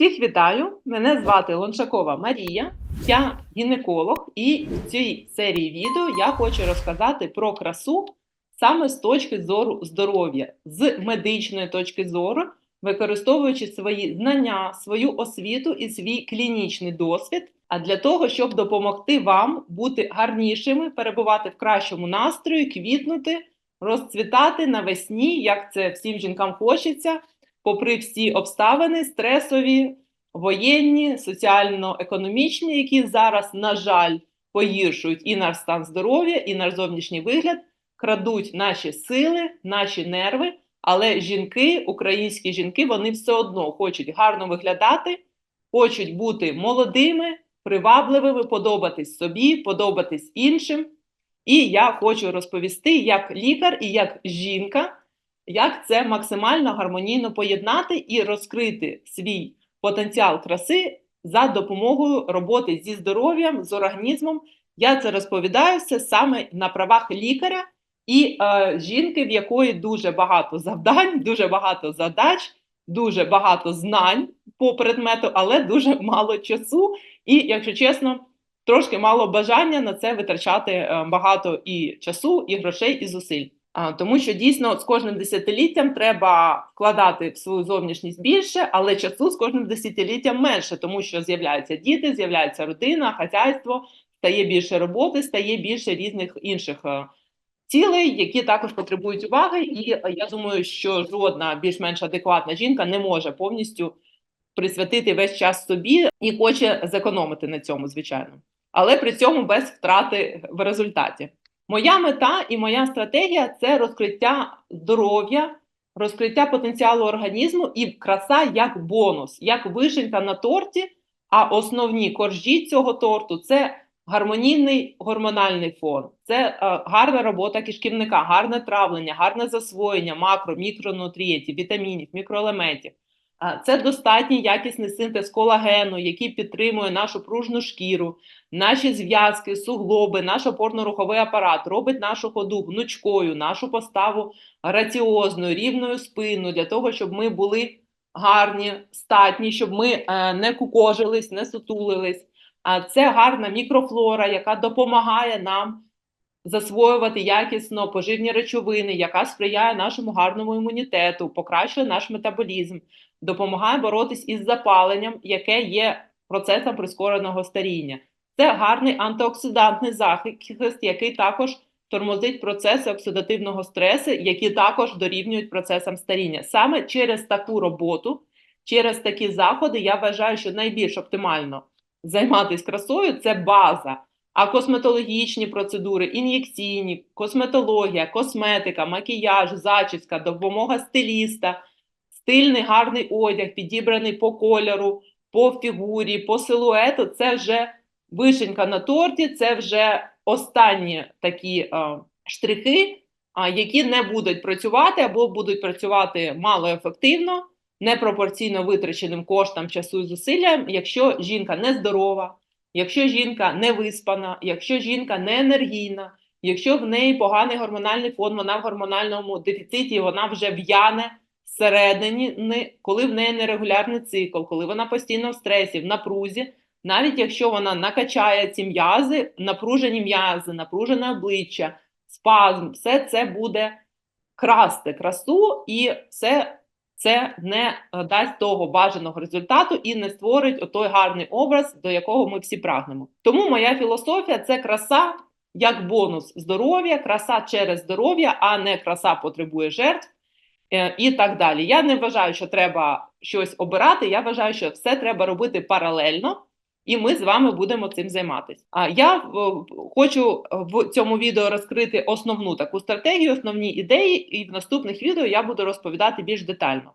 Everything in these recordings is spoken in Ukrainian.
Всіх вітаю! Мене звати Лоншакова Марія, я гінеколог, і в цій серії відео я хочу розказати про красу саме з точки зору здоров'я, з медичної точки зору, використовуючи свої знання, свою освіту і свій клінічний досвід. А для того, щоб допомогти вам бути гарнішими, перебувати в кращому настрої, квітнути, розцвітати навесні, як це всім жінкам хочеться попри всі обставини стресові, воєнні, соціально-економічні, які зараз, на жаль, погіршують і наш стан здоров'я, і наш зовнішній вигляд, крадуть наші сили, наші нерви. Але жінки, українські жінки, вони все одно хочуть гарно виглядати, хочуть бути молодими, привабливими, подобатись собі, подобатись іншим. І я хочу розповісти як лікар і як жінка, як це максимально гармонійно поєднати і розкрити свій потенціал краси за допомогою роботи зі здоров'ям, з організмом. Я це розповідаю все саме на правах лікаря і е, жінки, в якої дуже багато завдань, дуже багато задач, дуже багато знань по предмету, але дуже мало часу. І, якщо чесно, трошки мало бажання на це витрачати е, багато і часу, і грошей, і зусиль. Тому що дійсно з кожним десятиліттям треба вкладати в свою зовнішність більше, але часу з кожним десятиліттям менше, тому що з'являються діти, з'являється родина, хазяйство, стає більше роботи, стає більше різних інших е, цілей, які також потребують уваги. І е, я думаю, що жодна більш-менш адекватна жінка не може повністю присвятити весь час собі і хоче зекономити на цьому, звичайно, але при цьому без втрати в результаті. Моя мета і моя стратегія це розкриття здоров'я, розкриття потенціалу організму і краса як бонус, як вишенька на торті. А основні коржі цього торту це гармонійний гормональний фон, це е, гарна робота кишківника, гарне травлення, гарне засвоєння макро, мікронутрієнтів, вітамінів, мікроелементів. Це достатній якісний синтез колагену, який підтримує нашу пружну шкіру, наші зв'язки, суглоби, наш опорно-руховий апарат, робить нашу ходу гнучкою, нашу поставу раціозною, рівною спину для того, щоб ми були гарні, статні, щоб ми е, не кукожились, не сутулились. А це гарна мікрофлора, яка допомагає нам засвоювати якісно поживні речовини, яка сприяє нашому гарному імунітету, покращує наш метаболізм допомагає боротись із запаленням, яке є процесом прискореного старіння. Це гарний антиоксидантний захист, який також тормозить процеси оксидативного стресу, які також дорівнюють процесам старіння. Саме через таку роботу, через такі заходи, я вважаю, що найбільш оптимально займатися красою це база. А косметологічні процедури, ін'єкційні, косметологія, косметика, макіяж, зачіска, допомога стиліста стильний гарний одяг, підібраний по кольору, по фігурі, по силуету це вже вишенька на торті, це вже останні такі а, е, штрихи, а, які не будуть працювати або будуть працювати малоефективно, непропорційно витраченим коштам часу і зусиллям, якщо жінка нездорова, якщо жінка не виспана, якщо жінка не енергійна. Якщо в неї поганий гормональний фон, вона в гормональному дефіциті, вона вже в'яне, всередині, коли в неї нерегулярний цикл, коли вона постійно в стресі, в напрузі, навіть якщо вона накачає ці м'язи, напружені м'язи, напружене обличчя, спазм, все це буде красти красу, і все це не дасть того бажаного результату і не створить той гарний образ, до якого ми всі прагнемо. Тому моя філософія це краса як бонус здоров'я, краса через здоров'я, а не краса потребує жертв. Е, і так далі. Я не вважаю, що треба щось обирати. Я вважаю, що все треба робити паралельно, і ми з вами будемо цим займатися. А я хочу в цьому відео розкрити основну таку стратегію, основні ідеї, і в наступних відео я буду розповідати більш детально.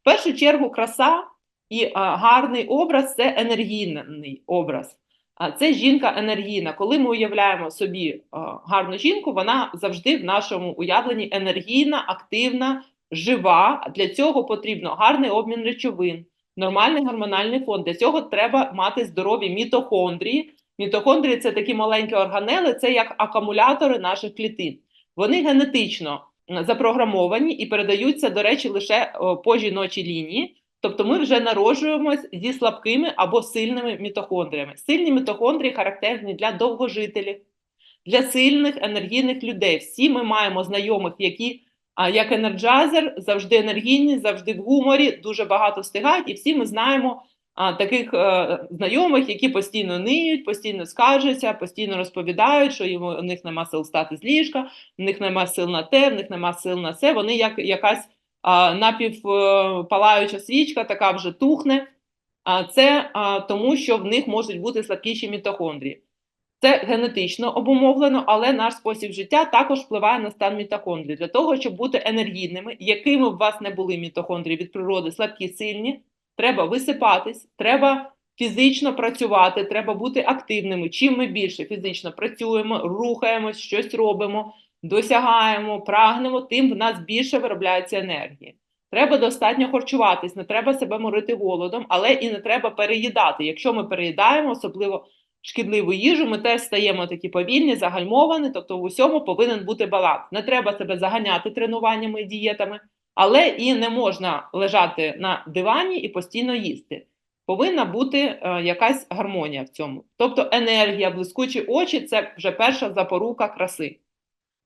В першу чергу, краса і гарний образ це енергійний образ. А це жінка енергійна. Коли ми уявляємо собі гарну жінку, вона завжди в нашому уявленні енергійна, активна, жива. Для цього потрібно гарний обмін речовин, нормальний гормональний фон. Для цього треба мати здорові мітохондрії. Мітохондрії це такі маленькі органели, це як акумулятори наших клітин. Вони генетично запрограмовані і передаються, до речі, лише по жіночій лінії. Тобто ми вже народжуємось зі слабкими або сильними мітохондріями. Сильні мітохондрії характерні для довгожителів, для сильних енергійних людей. Всі ми маємо знайомих, які а, як енерджайзер, завжди енергійні, завжди в гуморі, дуже багато встигають, і всі ми знаємо а, таких е, знайомих, які постійно ниють, постійно скаржаться, постійно розповідають, що їм, у них нема сил встати з ліжка, в них нема сил на те, в них нема сил на це. Вони як якась а, напівпалаюча свічка, така вже тухне. А це а, тому, що в них можуть бути слабкіші мітохондрії. Це генетично обумовлено, але наш спосіб життя також впливає на стан мітохондрій. Для того, щоб бути енергійними, якими б у вас не були мітохондрії від природи, слабкі, сильні, треба висипатись, треба фізично працювати, треба бути активними. Чим ми більше фізично працюємо, рухаємось, щось робимо, досягаємо, прагнемо, тим в нас більше виробляється енергії. Треба достатньо харчуватись, не треба себе морити голодом, але і не треба переїдати. Якщо ми переїдаємо, особливо шкідливу їжу, ми теж стаємо такі повільні, загальмовані, тобто в усьому повинен бути баланс. Не треба себе заганяти тренуваннями і дієтами, але і не можна лежати на дивані і постійно їсти. Повинна бути е, якась гармонія в цьому. Тобто енергія, блискучі очі це вже перша запорука краси.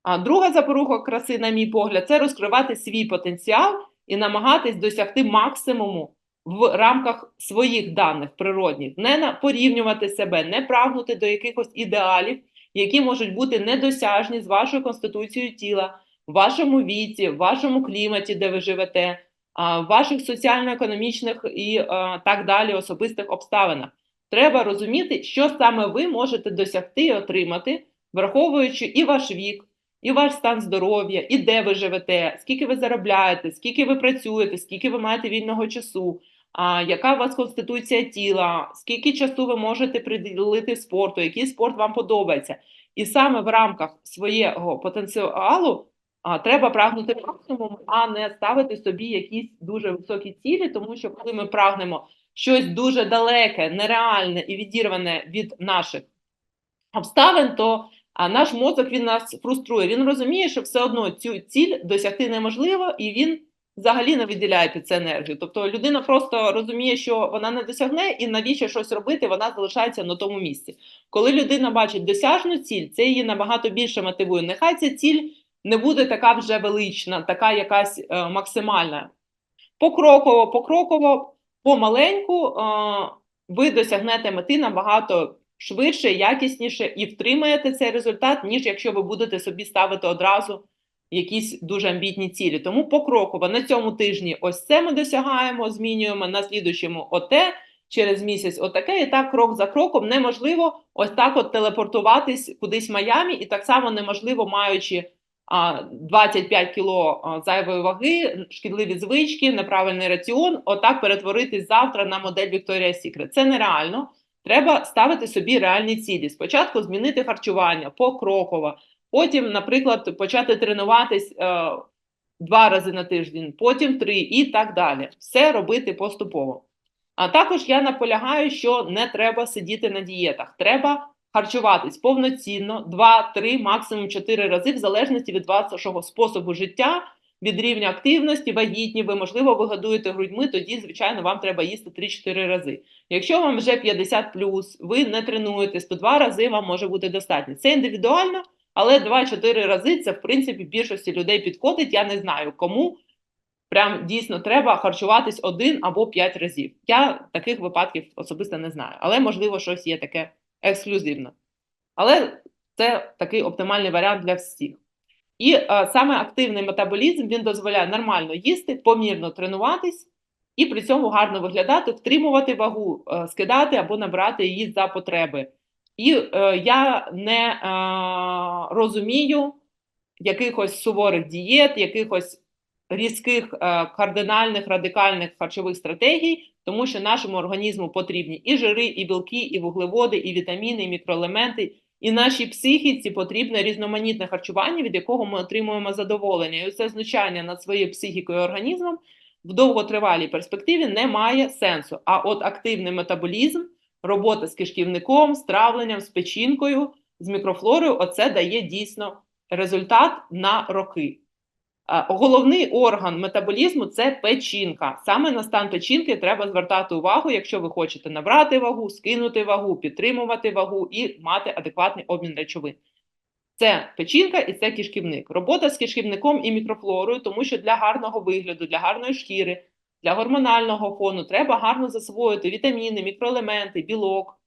А друга запорука краси, на мій погляд, це розкривати свій потенціал і намагатись досягти максимуму в рамках своїх даних природних, не на- порівнювати себе, не прагнути до якихось ідеалів, які можуть бути недосяжні з вашою конституцією тіла, в вашому віці, в вашому кліматі, де ви живете, в ваших соціально-економічних і так далі особистих обставинах. Треба розуміти, що саме ви можете досягти і отримати, враховуючи і ваш вік, і ваш стан здоров'я, і де ви живете, скільки ви заробляєте, скільки ви працюєте, скільки ви маєте вільного часу, яка у вас конституція тіла, скільки часу ви можете приділити спорту, який спорт вам подобається. І саме в рамках свого потенціалу а, треба прагнути максимум, а не ставити собі якісь дуже високі цілі, тому що коли ми прагнемо щось дуже далеке, нереальне і відірване від наших обставин, то а наш мозок він нас фруструє. Він розуміє, що все одно цю ціль досягти неможливо, і він взагалі не виділяє під це енергію. Тобто людина просто розуміє, що вона не досягне, і навіщо щось робити, вона залишається на тому місці. Коли людина бачить досяжну ціль, це її набагато більше мотивує. Нехай ця ціль не буде така вже велична, така якась е, максимальна. Покроково, покроково, помаленьку е, ви досягнете мети набагато швидше, якісніше і втримаєте цей результат, ніж якщо ви будете собі ставити одразу якісь дуже амбітні цілі. Тому покроково на цьому тижні ось це ми досягаємо, змінюємо, на слідуючому оте, через місяць отаке, і так крок за кроком неможливо ось так от телепортуватись кудись в Майамі, і так само неможливо, маючи а, 25 кіло зайвої ваги, шкідливі звички, неправильний раціон, отак перетворитись завтра на модель Victoria's Secret. Це нереально. Треба ставити собі реальні цілі. Спочатку змінити харчування покроково, потім, наприклад, почати тренуватись е, два рази на тиждень, потім три і так далі. Все робити поступово. А також я наполягаю, що не треба сидіти на дієтах. Треба харчуватись повноцінно 2-3, максимум 4 рази, в залежності від вашого способу життя, від рівня активності, вагітні, ви, можливо, ви годуєте грудьми, тоді, звичайно, вам треба їсти 3-4 рази. Якщо вам вже 50 ви не тренуєтесь, то 2 рази вам може бути достатньо. Це індивідуально, але 2-4 рази це, в принципі, більшості людей підходить. Я не знаю, кому прям дійсно треба харчуватись один або 5 разів. Я таких випадків особисто не знаю, але можливо щось є таке ексклюзивне. Але це такий оптимальний варіант для всіх. І е, саме активний метаболізм він дозволяє нормально їсти, помірно тренуватись і при цьому гарно виглядати, втримувати вагу, е, скидати або набрати її за потреби. І е, я не е, розумію якихось суворих дієт, якихось різких е, кардинальних радикальних харчових стратегій, тому що нашому організму потрібні і жири, і білки, і вуглеводи, і вітаміни, і мікроелементи. І нашій психіці потрібне різноманітне харчування, від якого ми отримуємо задоволення. І це знущання над своєю психікою і організмом в довготривалій перспективі не має сенсу. А от активний метаболізм, робота з кишківником, з травленням, з печінкою, з мікрофлорою, оце дає дійсно результат на роки. Головний орган метаболізму це печінка. Саме на стан печінки треба звертати увагу, якщо ви хочете набрати вагу, скинути вагу, підтримувати вагу і мати адекватний обмін речовин. Це печінка і це кишківник. Робота з кишківником і мікрофлорою, тому що для гарного вигляду, для гарної шкіри, для гормонального фону треба гарно засвоїти вітаміни, мікроелементи, білок.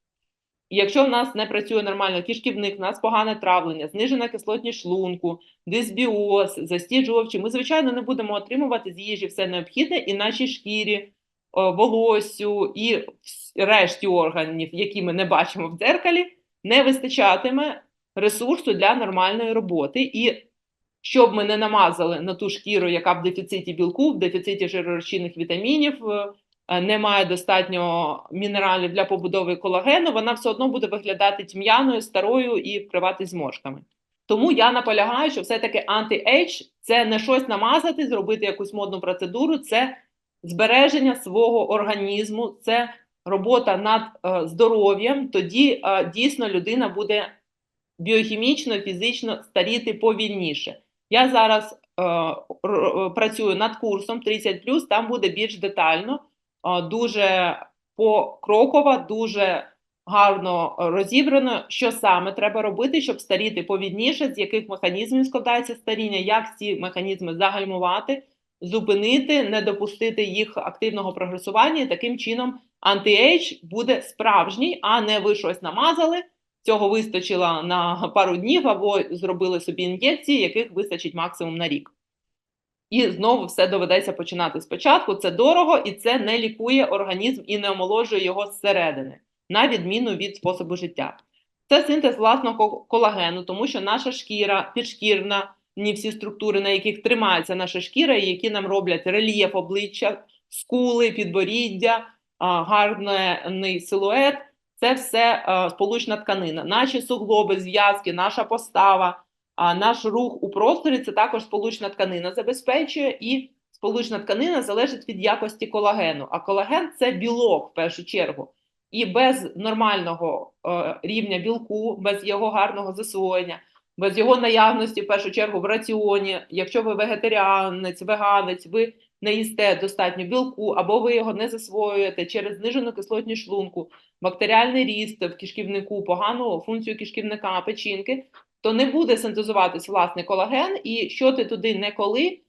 І якщо в нас не працює нормально кишківник, в нас погане травлення, знижена кислотність шлунку, дисбіоз, застій жовчі, ми, звичайно, не будемо отримувати з їжі все необхідне і нашій шкірі, о, волоссю і решті органів, які ми не бачимо в дзеркалі, не вистачатиме ресурсу для нормальної роботи. І щоб ми не намазали на ту шкіру, яка в дефіциті білку, в дефіциті жиророзчинних вітамінів, е, е, не має достатньо мінералів для побудови колагену, вона все одно буде виглядати тьмяною, старою і вкриватись зморшками. Тому я наполягаю, що все-таки анти-ейдж – це не щось намазати, зробити якусь модну процедуру, це збереження свого організму, це робота над е, здоров'ям. Тоді е, дійсно людина буде біохімічно, фізично старіти повільніше. Я зараз е, працюю над курсом 30+, там буде більш детально, е, дуже покроково, дуже гарно розібрано, що саме треба робити, щоб старіти повільніше, з яких механізмів складається старіння, як ці механізми загальмувати, зупинити, не допустити їх активного прогресування. І таким чином анти-ейдж буде справжній, а не ви щось намазали. Цього вистачило на пару днів або зробили собі ін'єкції, яких вистачить максимум на рік. І знову все доведеться починати спочатку. Це дорого і це не лікує організм і не омоложує його зсередини, на відміну від способу життя. Це синтез власного колагену, тому що наша шкіра, підшкірна, ні всі структури, на яких тримається наша шкіра, і які нам роблять рельєф обличчя, скули, підборіддя, гарний силует. Це все е, сполучна тканина. Наші суглоби, зв'язки, наша постава, а наш рух у просторі це також сполучна тканина забезпечує, і сполучна тканина залежить від якості колагену. А колаген це білок в першу чергу. І без нормального е, рівня білку, без його гарного засвоєння, без його наявності в першу чергу в раціоні, якщо ви вегетаріанець, веганець, ви не їсте достатньо білку, або ви його не засвоюєте через знижену кислотність шлунку, бактеріальний ріст в кишківнику, погану функцію кишківника, печінки, то не буде синтезуватись власний колаген, і що ти туди не коли,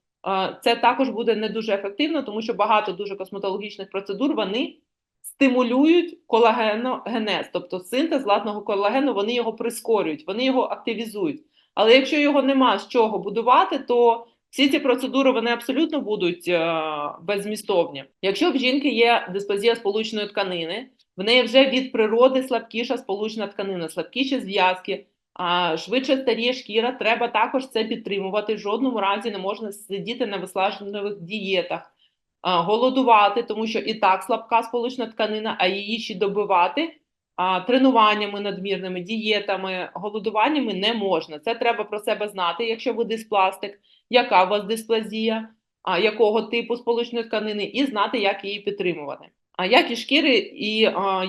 це також буде не дуже ефективно, тому що багато дуже косметологічних процедур вони стимулюють колагеногенез, тобто синтез власного колагену, вони його прискорюють, вони його активізують. Але якщо його нема з чого будувати, то всі ці процедури вони абсолютно будуть е, беззмістовні. Якщо в жінки є дисплазія сполучної тканини, в неї вже від природи слабкіша сполучна тканина, слабкіші зв'язки, а швидше старіє шкіра, треба також це підтримувати. В жодному разі не можна сидіти на виснажливих дієтах, голодувати, тому що і так слабка сполучна тканина, а її ще добивати тренуваннями надмірними, дієтами, голодуваннями не можна. Це треба про себе знати, якщо ви диспластик, яка у вас дисплазія, якого типу сполучної тканини, і знати, як її підтримувати. А якість шкіри і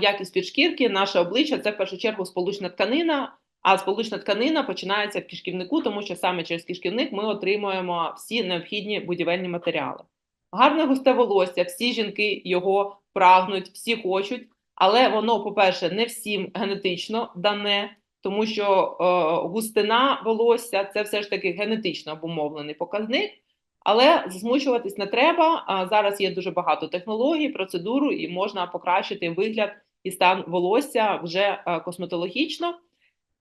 якість підшкірки, наше обличчя це в першу чергу сполучна тканина. А сполучна тканина починається в кишківнику, тому що саме через кишківник ми отримуємо всі необхідні будівельні матеріали. Гарне густе волосся, всі жінки його прагнуть, всі хочуть, але воно, по-перше, не всім генетично дане, тому що е, густина волосся це все ж таки генетично обумовлений показник. Але змучуватись не треба. А зараз є дуже багато технологій, процедур, і можна покращити вигляд і стан волосся вже е, косметологічно.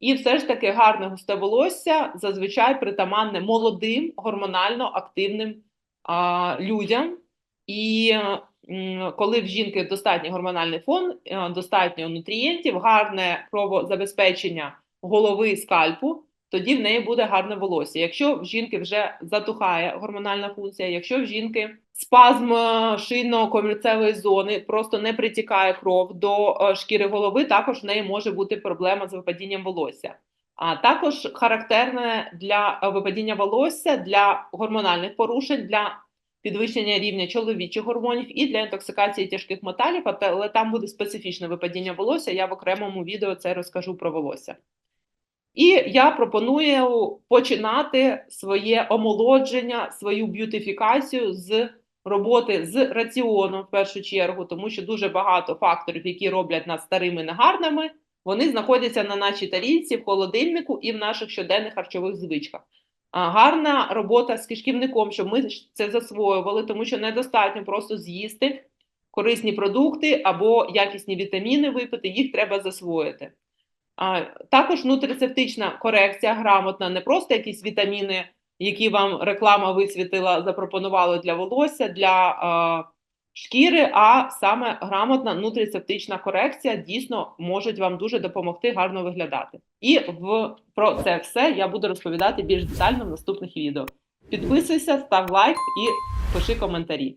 І все ж таки гарне густе волосся зазвичай притаманне молодим, гормонально активним а, людям. І м, коли в жінки достатній гормональний фон, е, достатньо нутрієнтів, гарне кровозабезпечення голови скальпу, тоді в неї буде гарне волосся. Якщо в жінки вже затухає гормональна функція, якщо в жінки спазм е, шийно-комірцевої зони, просто не притікає кров до е, шкіри голови, також в неї може бути проблема з випадінням волосся. А також характерне для випадіння волосся, для гормональних порушень, для підвищення рівня чоловічих гормонів і для інтоксикації тяжких металів, але там буде специфічне випадіння волосся. Я в окремому відео це розкажу про волосся. І я пропоную починати своє омолодження, свою б'ютифікацію з роботи з раціоном в першу чергу, тому що дуже багато факторів, які роблять нас старими негарними, вони знаходяться на нашій тарілці, в холодильнику і в наших щоденних харчових звичках. Гарна робота з кишківником, щоб ми це засвоювали, тому що недостатньо просто з'їсти корисні продукти або якісні вітаміни випити, їх треба засвоїти. А, також нутрицептична корекція грамотна, не просто якісь вітаміни, які вам реклама висвітила, запропонувала для волосся, для а, шкіри, а саме грамотна нутрицептична корекція дійсно можуть вам дуже допомогти гарно виглядати. І в про це все я буду розповідати більш детально в наступних відео. Підписуйся, став лайк і пиши коментарі.